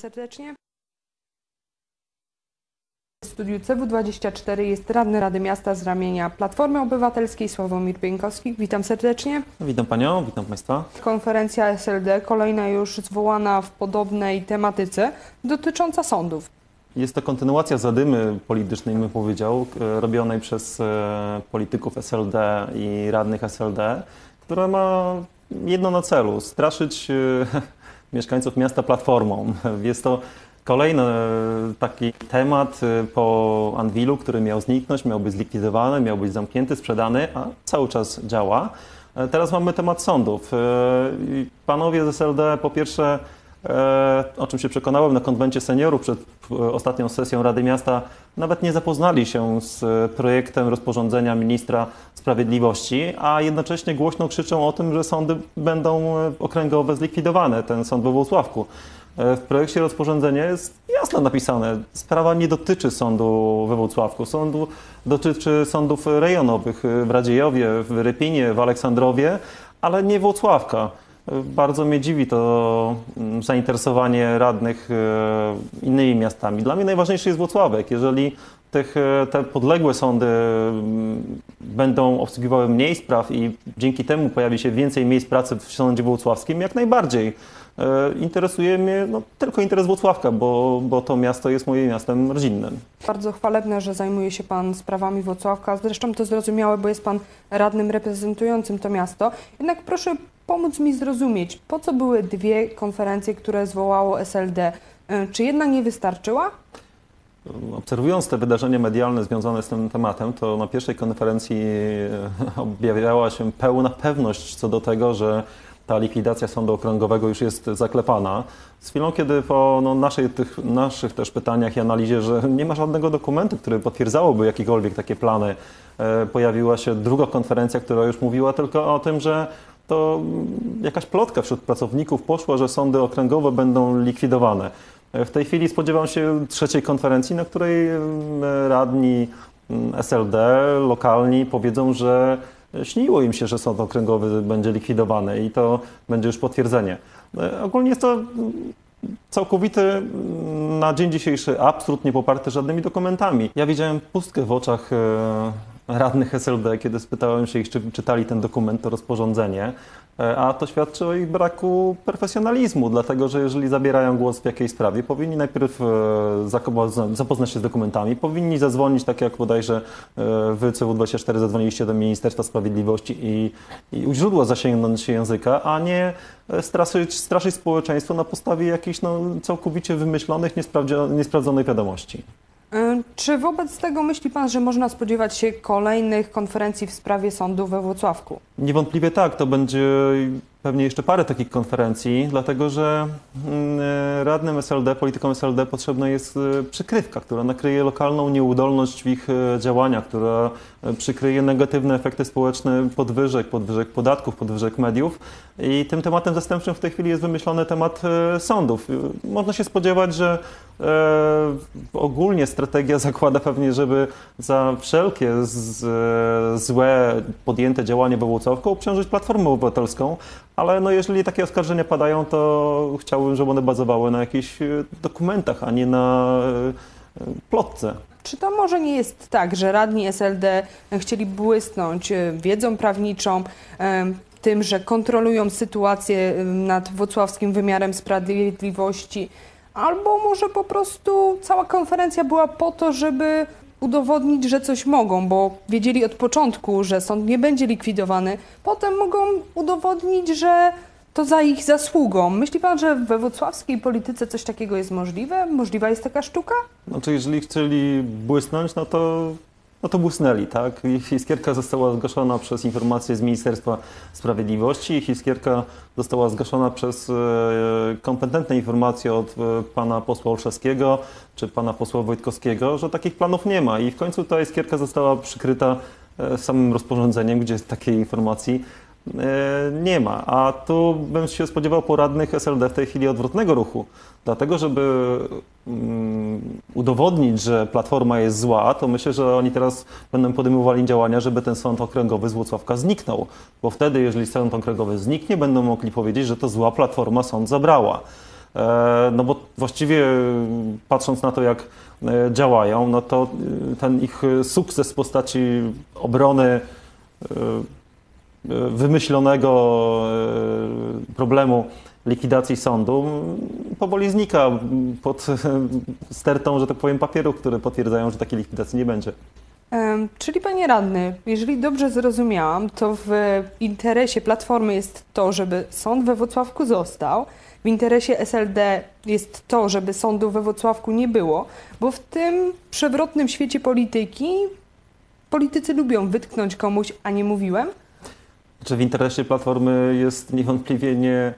serdecznie. W studiu CW24 jest radny Rady Miasta z ramienia Platformy Obywatelskiej Sławomir Pieńkowski. Witam serdecznie. Witam Panią, witam Państwa. Konferencja SLD, kolejna już zwołana w podobnej tematyce, dotycząca sądów. Jest to kontynuacja zadymy politycznej, bym powiedział, robionej przez e, polityków SLD i radnych SLD, która ma jedno na celu, straszyć e, mieszkańców miasta platformą. Jest to kolejny taki temat po Anwilu, który miał zniknąć, miał być zlikwidowany, miał być zamknięty, sprzedany, a cały czas działa. Teraz mamy temat sądów. Panowie z SLD po pierwsze E, o czym się przekonałem na konwencie seniorów przed e, ostatnią sesją Rady Miasta, nawet nie zapoznali się z projektem rozporządzenia ministra sprawiedliwości, a jednocześnie głośno krzyczą o tym, że sądy będą e, okręgowe zlikwidowane, ten sąd we Włocławku. W projekcie rozporządzenia jest jasno napisane, sprawa nie dotyczy sądu we Włocławku, sądu dotyczy sądów rejonowych w Radziejowie, w Rypinie, w Aleksandrowie, ale nie Włocławka. Bardzo mnie dziwi to mm, zainteresowanie radnych e, innymi miastami. Dla mnie najważniejszy jest Włocławek. Jeżeli tych, e, te podległe sądy mm, będą obsługiwały mniej spraw i dzięki temu pojawi się więcej miejsc pracy w sądzie włocławskim, jak najbardziej. E, interesuje mnie no, tylko interes Włocławka, bo, bo to miasto jest moim miastem rodzinnym. Bardzo chwalebne, że zajmuje się Pan sprawami Włocławka. Zresztą to zrozumiałe, bo jest Pan radnym reprezentującym to miasto. Jednak proszę pomóc mi zrozumieć, po co były dwie konferencje, które zwołało SLD? E, czy jedna nie wystarczyła? Obserwując te wydarzenia medialne związane z tym tematem, to na pierwszej konferencji e, objawiała się pełna pewność co do tego, że ta likwidacja sądu okręgowego już jest zaklepana. Z chwilą, kiedy po no, naszej, tych, naszych też pytaniach i analizie, że nie ma żadnego dokumentu, który potwierdzałoby jakiekolwiek takie plany, e, pojawiła się druga konferencja, która już mówiła tylko o tym, że to jakaś plotka wśród pracowników poszła, że sądy okręgowe będą likwidowane. W tej chwili spodziewam się trzeciej konferencji, na której radni SLD lokalni powiedzą, że śniło im się, że sąd okręgowy będzie likwidowany i to będzie już potwierdzenie. E, ogólnie jest to całkowity na dzień dzisiejszy absurd, nie poparty żadnymi dokumentami. Ja widziałem pustkę w oczach e, radnych SLD, kiedy spytałem się ich, czy czytali ten dokument, to rozporządzenie, a to świadczy o ich braku profesjonalizmu, dlatego że jeżeli zabierają głos w jakiejś sprawie, powinni najpierw e, zapoznać się z dokumentami, powinni zadzwonić, tak jak bodajże e, wy CW24 zadzwoniliście do Ministerstwa Sprawiedliwości i, i u źródła zasięgnąć się języka, a nie straszyć, straszyć społeczeństwo na podstawie jakichś no, całkowicie wymyślonych, niesprawdzonych wiadomości. Y, czy wobec tego myśli Pan, że można spodziewać się kolejnych konferencji w sprawie sądu we Włocławku? Niewątpliwie tak. To będzie pewnie jeszcze parę takich konferencji, dlatego że mm, e, radnym SLD, politykom SLD potrzebna jest e, przykrywka, która nakryje lokalną nieudolność w ich e, działaniach, która przykryje negatywne efekty społeczne podwyżek, podwyżek podatków, podwyżek mediów. I tym tematem zastępczym w tej chwili jest wymyślony temat sądów. Można się spodziewać, że ogólnie strategia zakłada pewnie, żeby za wszelkie z, złe podjęte działanie we Włocławku obciążyć Platformę Obywatelską, ale no jeżeli takie oskarżenia padają, to chciałbym, żeby one bazowały na jakichś e, dokumentach, a nie na e, plotce. Czy to może nie jest tak, że radni SLD chcieli błysnąć e, wiedzą prawniczą, tym, że kontrolują sytuację nad włocławskim wymiarem sprawiedliwości, albo może po prostu cała konferencja była po to, żeby udowodnić, że coś mogą, bo wiedzieli od początku, że sąd nie będzie likwidowany. Potem mogą udowodnić, że to za ich zasługą. Myśli pan, że we wrocławskiej polityce coś takiego jest możliwe? Możliwa jest taka sztuka? Znaczy, jeżeli chcieli błysnąć, no to no to błysnęli, tak? Ich iskierka została zgaszona przez informację z Ministerstwa Sprawiedliwości. Ich iskierka została zgaszona przez e, kompetentne informacje od e, pana posła Olszewskiego czy pana posła Wojtkowskiego, że takich planów nie ma. I w końcu ta iskierka została przykryta e, samym rozporządzeniem, gdzie takiej informacji nie ma. A tu bym się spodziewał poradnych SLD w tej chwili odwrotnego ruchu. Dlatego, żeby mm, udowodnić, że Platforma jest zła, to myślę, że oni teraz będą podejmowali działania, żeby ten sąd okręgowy z Włocławka zniknął. Bo wtedy, jeżeli sąd okręgowy zniknie, będą mogli powiedzieć, że to zła Platforma sąd zabrała. E, no bo właściwie patrząc na to, jak e, działają, no to e, ten ich sukces w postaci obrony wymyślonego problemu likwidacji sądu powoli znika pod stertą, że tak powiem, papierów, które potwierdzają, że takiej likwidacji nie będzie. Czyli panie radny, jeżeli dobrze zrozumiałam, to w interesie Platformy jest to, żeby sąd we Wrocławku został, w interesie SLD jest to, żeby sądu we Wrocławku nie było, bo w tym przewrotnym świecie polityki politycy lubią wytknąć komuś, a nie mówiłem. Czy w interesie Platformy jest niewątpliwie nie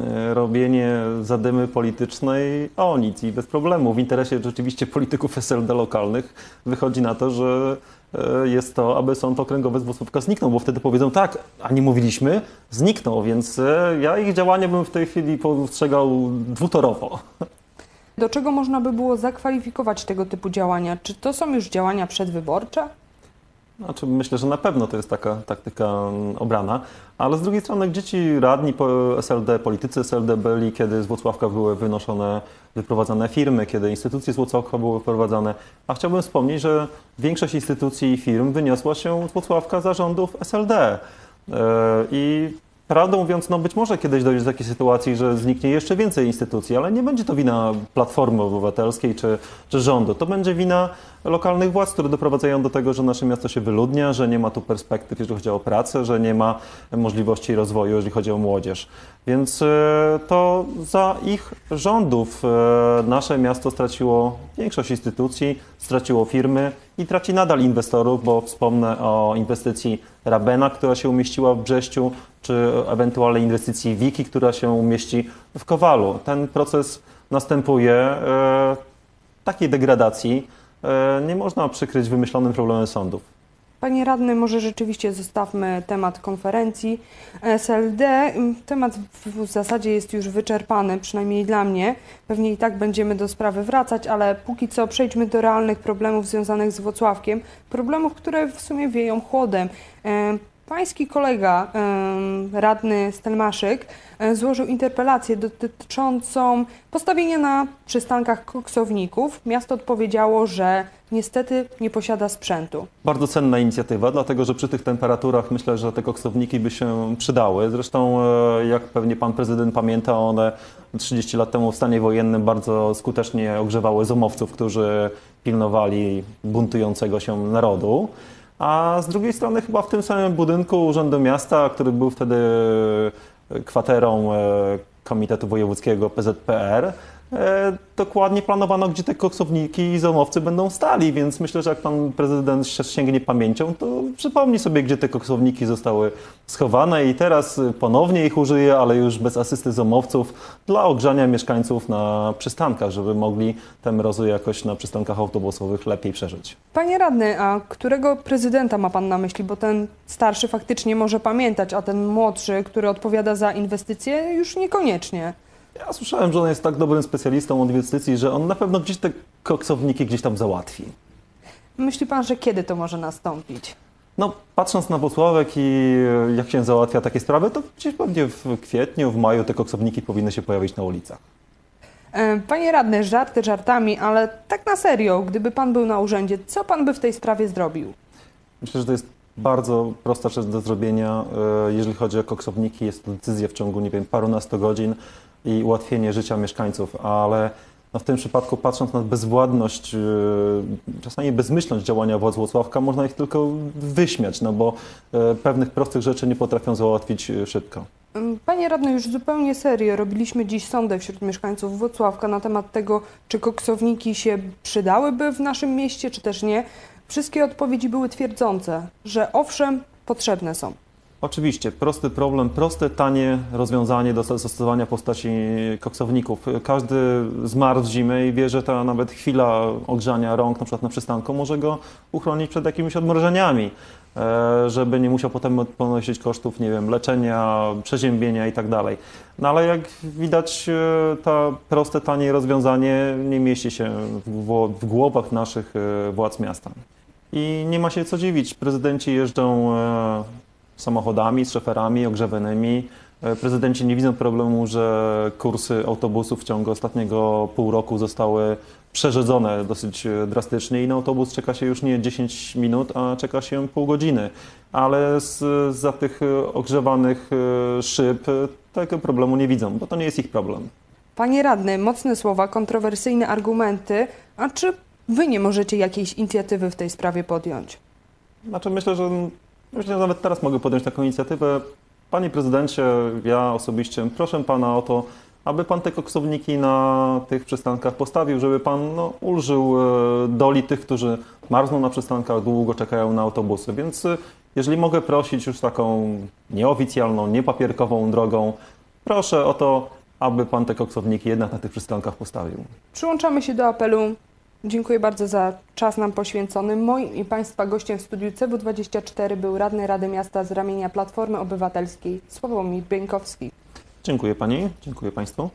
e, robienie zadymy politycznej o nic i bez problemu. W interesie rzeczywiście polityków SLD lokalnych wychodzi na to, że E, jest to, aby sąd okręgowy z Włocławka zniknął, bo wtedy powiedzą tak, a nie mówiliśmy, zniknął, więc e, ja ich działania bym w tej chwili postrzegał dwutorowo. Do czego można by było zakwalifikować tego typu działania? Czy to są już działania przedwyborcze? Znaczy, myślę, że na pewno to jest taka taktyka mm, obrana, ale z drugiej strony, gdzie ci radni po SLD, politycy SLD byli, kiedy z Włocławka były wynoszone, wyprowadzane firmy, kiedy instytucje z Włocławka były wyprowadzane. A chciałbym wspomnieć, że większość instytucji i firm wyniosła się z Włocławka zarządów SLD. E, I Prawdę mówiąc, no być może kiedyś dojdzie do takiej sytuacji, że zniknie jeszcze więcej instytucji, ale nie będzie to wina Platformy Obywatelskiej czy, czy rządu. To będzie wina lokalnych władz, które doprowadzają do tego, że nasze miasto się wyludnia, że nie ma tu perspektyw, jeżeli chodzi o pracę, że nie ma możliwości rozwoju, jeżeli chodzi o młodzież. Więc e, to za ich rządów e, nasze miasto straciło większość instytucji, straciło firmy i traci nadal inwestorów, bo wspomnę o inwestycji Rabena, która się umieściła w Brześciu, czy ewentualnej inwestycji Wiki, która się umieści w Kowalu. Ten proces następuje e, takiej degradacji e, nie można przykryć wymyślonym problemem sądów. Panie radny, może rzeczywiście zostawmy temat konferencji SLD. Temat w zasadzie jest już wyczerpany, przynajmniej dla mnie. Pewnie i tak będziemy do sprawy wracać, ale póki co przejdźmy do realnych problemów związanych z Włocławkiem. Problemów, które w sumie wieją chłodem. E, Pański kolega, radny Stelmaszyk, e, złożył interpelację dotyczącą postawienia na przystankach koksowników. Miasto odpowiedziało, że niestety nie posiada sprzętu. Bardzo cenna inicjatywa, dlatego że przy tych temperaturach myślę, że te koksowniki by się przydały. Zresztą, e, jak pewnie pan prezydent pamięta, one 30 lat temu w stanie wojennym bardzo skutecznie ogrzewały zomowców, którzy pilnowali buntującego się narodu a z drugiej strony chyba w tym samym budynku Urzędu Miasta, który był wtedy kwaterą e, Komitetu Wojewódzkiego PZPR, E, dokładnie planowano, gdzie te koksowniki i zomowcy będą stali, więc myślę, że jak pan prezydent sięgnie pamięcią, to przypomni sobie, gdzie te koksowniki zostały schowane i teraz ponownie ich użyje, ale już bez asysty zomowców dla ogrzania mieszkańców na przystankach, żeby mogli tę mrozy jakoś na przystankach autobusowych lepiej przeżyć. Panie radny, a którego prezydenta ma pan na myśli? Bo ten starszy faktycznie może pamiętać, a ten młodszy, który odpowiada za inwestycje, już niekoniecznie. Ja słyszałem, że on jest tak dobrym specjalistą od inwestycji, że on na pewno gdzieś te koksowniki gdzieś tam załatwi. Myśli pan, że kiedy to może nastąpić? No, patrząc na Włocławek i jak się załatwia takie sprawy, to gdzieś pewnie w kwietniu, w maju te koksowniki powinny się pojawić na ulicach. E, panie radny, żarty żartami, ale tak na serio, gdyby pan był na urzędzie, co pan by w tej sprawie zrobił? Myślę, że to jest bardzo prosta rzecz do zrobienia. E, jeżeli chodzi o koksowniki, jest to decyzja w ciągu, nie wiem, parunastu godzin i ułatwienie życia mieszkańców, ale no w tym przypadku patrząc na bezwładność, yy, czasami bezmyślność działania władz Włocławka, można ich tylko wyśmiać, no bo yy, pewnych prostych rzeczy nie potrafią załatwić szybko. Panie radny, już zupełnie serio. Robiliśmy dziś sondę wśród mieszkańców Włocławka na temat tego, czy koksowniki się przydałyby w naszym mieście, czy też nie. Wszystkie odpowiedzi były twierdzące, że owszem, potrzebne są. Oczywiście, prosty problem, proste, tanie rozwiązanie do zastosowania postaci koksowników. Każdy zmarł w zimę i wie, że ta nawet chwila ogrzania rąk na przykład na przystanku może go uchronić przed jakimiś odmrożeniami, e, żeby nie musiał potem ponosić kosztów, nie wiem, leczenia, przeziębienia i tak. No ale jak widać, e, to proste, tanie rozwiązanie nie mieści się w głowach naszych e, władz miasta. I nie ma się co dziwić, prezydenci jeżdżą samochodami, z szoferami ogrzewanymi E, Prezydenci nie widzą problemu, że kursy autobusów w ciągu ostatniego pół roku zostały przerzedzone dosyć e, drastycznie i na autobus czeka się już nie 10 minut, a czeka się pół godziny. Ale z, za tych e, ogrzewanych e, szyb e, tego problemu nie widzą, bo to nie jest ich problem. Panie radny, mocne słowa, kontrowersyjne argumenty, a czy wy nie możecie jakiejś inicjatywy w tej sprawie podjąć? Znaczy myślę, że myślę, że nawet teraz mogę podjąć taką inicjatywę. Panie prezydencie, ja osobiście proszę pana o to, aby pan te koksowniki na tych przystankach postawił, żeby pan no, ulżył e, doli tych, którzy marzną na przystankach, długo czekają na autobusy. Więc e, jeżeli mogę prosić już taką nieoficjalną, niepapierkową drogą, proszę o to, aby pan te koksowniki jednak na tych przystankach postawił. Przyłączamy się do apelu. Dziękuję bardzo za czas nam poświęcony. Moim i Państwa gościem w studiu CW24 był radny Rady Miasta z ramienia Platformy Obywatelskiej Sławomir Bieńkowski. Dziękuję pani, dziękuję państwu.